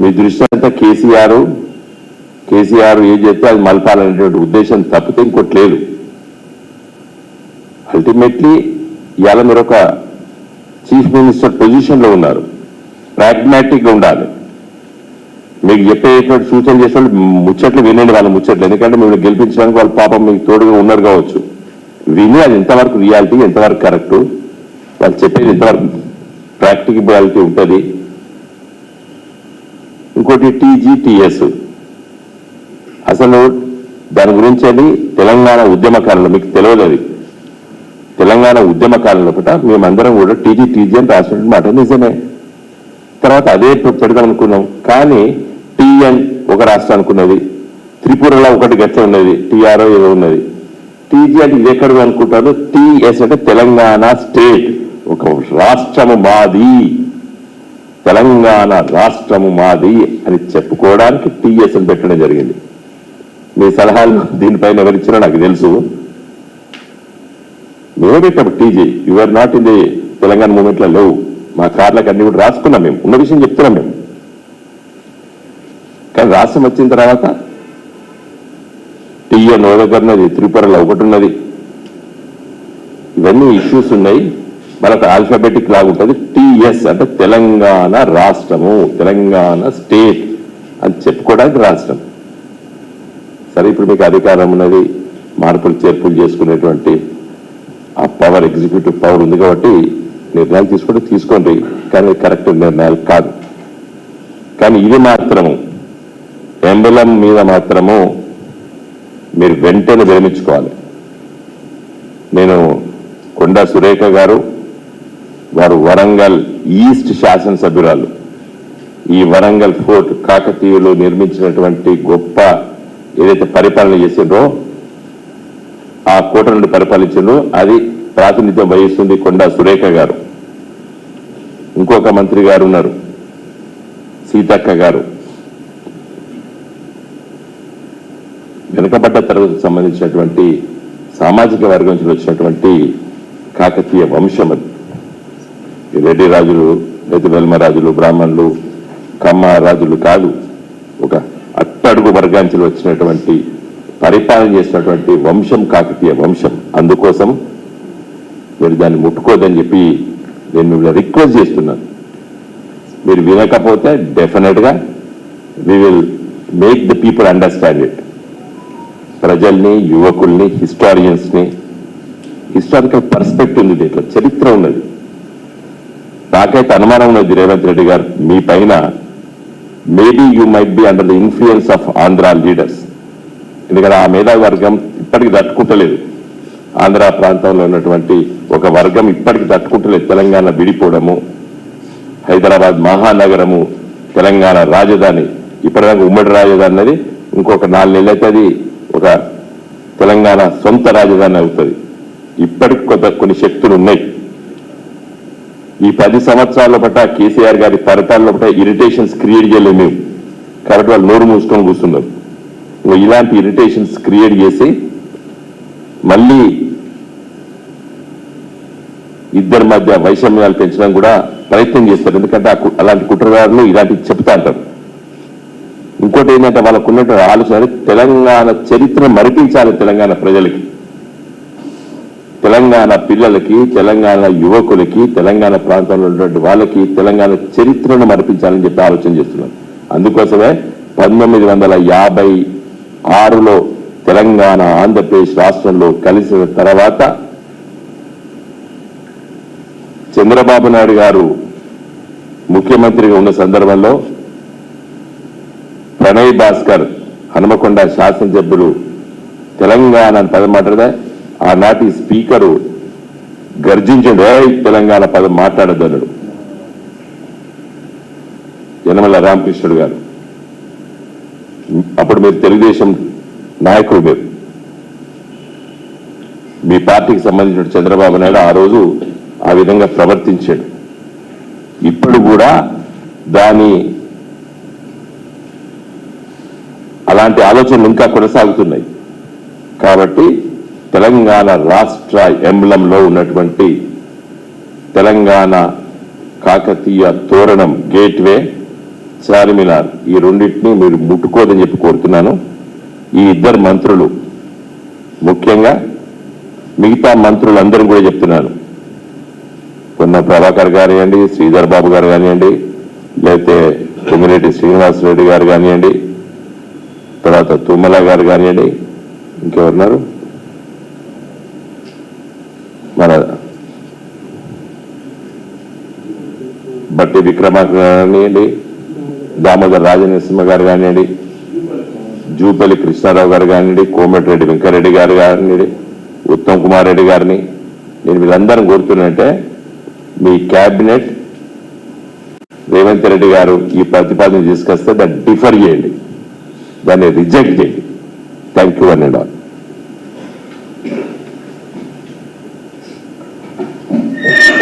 మీ దృష్టి అంతా కేసీఆర్ కేసీఆర్ ఏం చెప్తే అది మలపాలనేటువంటి ఉద్దేశం తప్పితే ఇంకోటి లేదు. అల్టిమేట్లీ ఇవాళ మీరు ఒక చీఫ్ మినిస్టర్ పొజిషన్లో ఉన్నారు. ప్రాగ్మాటిక్గా ఉండాలి. మీకు చెప్పేటువంటి సూచన చేసే ముచ్చట్లు వినండి వాళ్ళ ముచ్చట్లు. ఎందుకంటే మిమ్మల్ని గెలిపించడానికి వాళ్ళ పాపం మీకు తోడుగా ఉన్నారు కావచ్చు. విని అది ఎంతవరకు రియాలిటీ ఎంతవరకు కరెక్ట్ వాళ్ళు చెప్పేది ఎంతవరకు ప్రాక్టికబిలిటీ ఉంటుంది? ఇంకోటి టీజీటీఎస్ అసలు దాని గురించి అది తెలంగాణ ఉద్యమకాలంలో మీకు తెలియదు అది తెలంగాణ ఉద్యమకాలంలో పూట మేమందరం కూడా టీజీ టీజీ అని రాసినట్టు మాట నిజమే. తర్వాత అదే పెడదాం అనుకున్నాం. కానీ టీఎన్ ఒక రాష్ట్రం అనుకున్నది. త్రిపురలో ఒకటి గట్ల ఉన్నది. టీఆర్ఓ ఏదో ఉన్నది. టీజీ అంటే ఇది ఎక్కడ అనుకుంటారు? టీఎస్ అంటే తెలంగాణ స్టేట్. ఒక రాష్ట్రము మాది. తెలంగాణ రాష్ట్రము మాది అని చెప్పుకోవడానికి టీఎస్ పెట్టడం జరిగింది. మీ సలహాలు దీనిపైన ఎవరిచ్చినా నాకు తెలుసు. మేమే పెట్టాము TG. You're not in the Telangana మూమెంట్లో లేవు. మా కార్లకు అన్ని కూడా రాసుకున్నాం మేము. ఉన్న విషయం చెప్తున్నాం మేము. కానీ రాష్ట్రం వచ్చిన తర్వాత టీఎన్ ఒకటి ఉన్నది త్రిపురలో ఒకటి ఉన్నది. ఇవన్నీ ఇష్యూస్ ఉన్నాయి. మనకు ఆల్ఫాబెటిక్ లాగా ఉంటుంది. టిఎస్ అంటే తెలంగాణ రాష్ట్రము తెలంగాణ స్టేట్ అని చెప్పుకోవడానికి రాష్ట్రం. సరే ఇప్పుడు మీకు అధికారం ఉన్నది మార్పులు చేర్పులు చేసుకునేటువంటి ఆ పవర్ ఎగ్జిక్యూటివ్ పవర్ ఉంది కాబట్టి నిర్ణయాలు తీసుకుంటే తీసుకోండి. కానీ కరెక్ట్ నిర్ణయాలు కాదు. కానీ ఇది మాత్రము ఎంబలం మీద మాత్రము మీరు వెంటనే విరమించుకోవాలి. నేను కొండా సురేఖ గారు వారు వరంగల్ ఈస్ట్ శాసనసభ్యురాలు. ఈ వరంగల్ ఫోర్ట్ కాకతీయులు నిర్మించినటువంటి గొప్ప ఏదైతే పరిపాలన చేసిండ్రో ఆ కోట నుండి పరిపాలించిండ్రో. అది ప్రాతినిధ్యం వహిస్తుంది కొండా సురేఖ గారు. ఇంకొక మంత్రి గారు ఉన్నారు సీతక్క గారు. వెనుకబడ్డ తరగతికి సంబంధించినటువంటి సామాజిక వర్గం నుంచి వచ్చినటువంటి కాకతీయ వంశం అది. ఈ రెడ్డి రాజులు రైతు రాజులు బ్రాహ్మణులు కమ్మ రాజులు కాదు ఒక అట్టడుగు వర్గాంచులు వచ్చినటువంటి పరిపాలన చేసినటువంటి వంశం కాకతీయ వంశం. అందుకోసం మీరు దాన్ని ముట్టుకోదని చెప్పి నేను మిమ్మల్ని రిక్వెస్ట్ చేస్తున్నాను. మీరు వినకపోతే డెఫినెట్గా we will make the people understand it ప్రజల్ని యువకుల్ని హిస్టారియన్స్ని హిస్టారికల్ పర్స్పెక్టివ్ ఉంది దీంట్లో చరిత్ర ఉన్నది. నాకైతే అనుమానం ఉన్నది రేవంత్ రెడ్డి గారు మీ పైన maybe you might be under the influence of Andhra leaders. ఎందుకంటే ఆ మేధావర్గం ఇప్పటికి తట్టుకుంటలేదు. ఆంధ్ర ప్రాంతంలో ఉన్నటువంటి ఒక వర్గం ఇప్పటికి తట్టుకుంటలేదు తెలంగాణ విడిపోవడము హైదరాబాద్ మహానగరము తెలంగాణ రాజధాని ఇప్పటిదాకా ఉమ్మడి రాజధాని అనేది ఇంకొక నాలుగు నెలలు అయితే అది ఒక తెలంగాణ సొంత రాజధాని అవుతుంది. ఇప్పటికి కొంత కొన్ని శక్తులు ఉన్నాయి. ఈ పది సంవత్సరాల పట్ల కేసీఆర్ గారి పరిపాలన పట్ల ఇరిటేషన్స్ క్రియేట్ చేయలేము మేము. కాబట్టి వాళ్ళు నోరు మూసుకొని కూర్చున్నారు. ఇలాంటి ఇరిటేషన్స్ క్రియేట్ చేసి మళ్ళీ ఇద్దరి మధ్య వైషమ్యాలు పెంచడం కూడా ప్రయత్నం చేస్తారు. ఎందుకంటే అలాంటి కుట్రదారులు ఇలాంటివి చెప్తా అంటారు ఇంకోటి ఏంటంటే వాళ్ళకున్నటువంటి ఆలోచన తెలంగాణ చరిత్ర మరిపించాలి తెలంగాణ ప్రజలకి. తెలంగాణ పిల్లలకి తెలంగాణ యువకులకి తెలంగాణ ప్రాంతంలో ఉన్నటువంటి వాళ్ళకి తెలంగాణ చరిత్రను మరిపించాలని చెప్పి ఆలోచన చేస్తున్నారు అందుకోసమే పంతొమ్మిది వందల యాభై ఆరులో తెలంగాణ ఆంధ్రప్రదేశ్ రాష్ట్రంలో కలిసిన తర్వాత చంద్రబాబు నాయుడు గారు ముఖ్యమంత్రిగా ఉన్న సందర్భంలో ప్రణయ్ భాస్కర్ హనుమకొండ శాసనసభ్యుడు తెలంగాణ అని ఆనాటి స్పీకరు గర్జించడు తెలంగాణ పదం మాట్లాడదన్నాడు యనమల రామకృష్ణుడు గారు. అప్పుడు మీరు తెలుగుదేశం నాయకులు మీరు. మీ పార్టీకి సంబంధించిన చంద్రబాబు నాయుడు ఆ రోజు ఆ విధంగా ప్రవర్తించాడు. ఇప్పుడు కూడా దాని అలాంటి ఆలోచనలు ఇంకా కొనసాగుతున్నాయి. కాబట్టి తెలంగాణ రాష్ట్ర ఎంబ్లంలో ఉన్నటువంటి తెలంగాణ కాకతీయ తోరణం గేట్వే. చార్మినార్ ఈ రెండింటిని మీరు ముట్టుకోదని చెప్పి కోరుతున్నాను. ఈ ఇద్దరు మంత్రులు ముఖ్యంగా మిగతా మంత్రులందరూ కూడా చెప్తున్నాను కొన్న ప్రభాకర్ కానివ్వండి శ్రీధర్ బాబు గారు కానివ్వండి లేకపోతే తుమ్మిరెడ్డి శ్రీనివాసరెడ్డి గారు కానివ్వండి తర్వాత తుమ్మల గారు కానివ్వండి ఇంకెవరున్నారు? మన బట్టి విక్రమార్క కానివ్వండి దామోదర్ రాజనరసింహ గారు కానివ్వండి జూపల్లి కృష్ణారావు గారు కానివ్వండి కోమటిరెడ్డి వెంకరెడ్డి గారు కానివ్వండి ఉత్తమ్ కుమార్ రెడ్డి గారిని నేను వీళ్ళందరం కోరుతున్నానంటే మీ క్యాబినెట్ రేవంత్ రెడ్డి గారు ఈ ప్రతిపాదన తీసుకొస్తే దాన్ని డిఫర్ చేయండి దాన్ని రిజెక్ట్ చేయండి. Thank you and all